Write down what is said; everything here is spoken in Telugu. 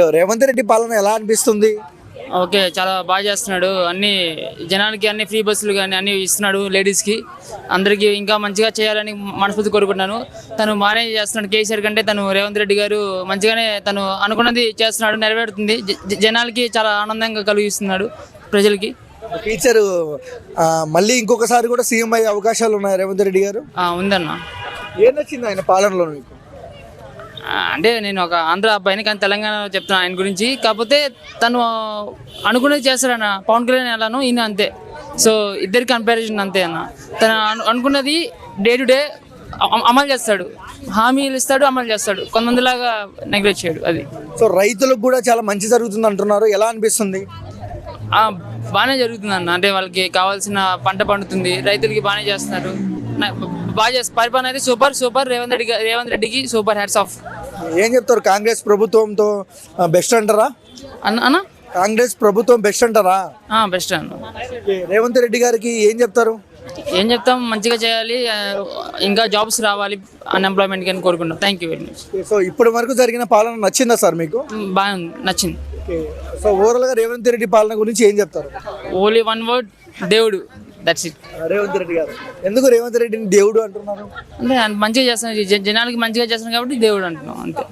రేవంత్ రెడ్డి పాలన ఎలా అనిపిస్తుంది? ఓకే చాలా బాగా చేస్తున్నాడు. అన్ని జనాలకి అన్ని ఫ్రీ బస్సులు కానీ అన్ని ఇస్తున్నాడు లేడీస్కి. అందరికీ ఇంకా మంచిగా చేయాలని మనస్ఫూర్తి కోరుకుంటున్నాను. తను బాగానే చేస్తున్నాడు. కేసీఆర్ కంటే తను రేవంత్ రెడ్డి గారు మంచిగానే తను అనుకున్నది చేస్తున్నాడు నెరవేరుతుంది. జనాలకి చాలా ఆనందంగా కలిగిస్తున్నాడు ప్రజలకి. టీచర్ మళ్ళీ ఇంకొకసారి కూడా సీఎం అయ్యే అవకాశాలు ఉన్నాయి రేవంత్ రెడ్డి గారు? ఆ, ఉందన్న. ఏం నచ్చింది ఆయన పాలనలో మీకు? అంటే నేను ఒక ఆంధ్ర అబ్బాయిని కానీ తెలంగాణ చెప్తున్నాను ఆయన గురించి. కాకపోతే తను అనుకునేది చేస్తాడన్న. పవన్ కళ్యాణ్ ఎలాను ఈయన అంతే. సో ఇద్దరికి కంపారిజన్ అంతే అన్న. తను అను- అనుకున్నది డే టు డే అమలు చేస్తాడు. హామీలు ఇస్తాడు అమలు చేస్తాడు. కొంతమందిలాగా నెగ్లెక్ట్ చేయడు అది. సో రైతులకు కూడా చాలా మంచి జరుగుతుంది అంటున్నారు. ఎలా అనిపిస్తుంది? బాగానే జరుగుతుంది అన్న. అంటే వాళ్ళకి కావాల్సిన పంట పండుతుంది. రైతులకి బాగానే చేస్తున్నారు బాగా చేస్తారు పరిపాలన అయితే సూపర్ సూపర్. రేవంత్ రెడ్డి రేవంత్ రెడ్డికి సూపర్. హ్యాట్స్ ఆఫ్ ఏం చెప్తారు? కాంగ్రెస్ ప్రభుత్వంతో బెస్ట్ అంటారా? అన్న అన్న? కాంగ్రెస్ ప్రభుత్వం బెస్ట్ అంటారా? బెస్ట్ అన్న. రేవంత్ రెడ్డి గారికి ఏం చెప్తారు? ఏం చెప్తాం? మంచిగా చేయాలి. ఇంకా జాబ్స్ రావాలి. అన్ఎంప్లాయ్మెంట్ కానీ కోరుకుంటాం thank you very much so ఇప్పటి వరకు జరిగిన పాలన నచ్చిందా సార్ మీకు? బాగా నచ్చింది. సో ఓవరాల్గా రేవంత్ రెడ్డి పాలన గురించి ఏం చెప్తారు? ఓన్లీ వన్ వర్డ్ దేవుడు. That's it Revanth Reddy garu. ఎందుకు రేవంత్ రెడ్డిని దేవుడు అంటున్నారు? అంటే మంచిగా చేస్తున్నాడు జనాలకి మంచిగా చేస్తున్నాడు కాబట్టి దేవుడు అంటున్నాం అంతే.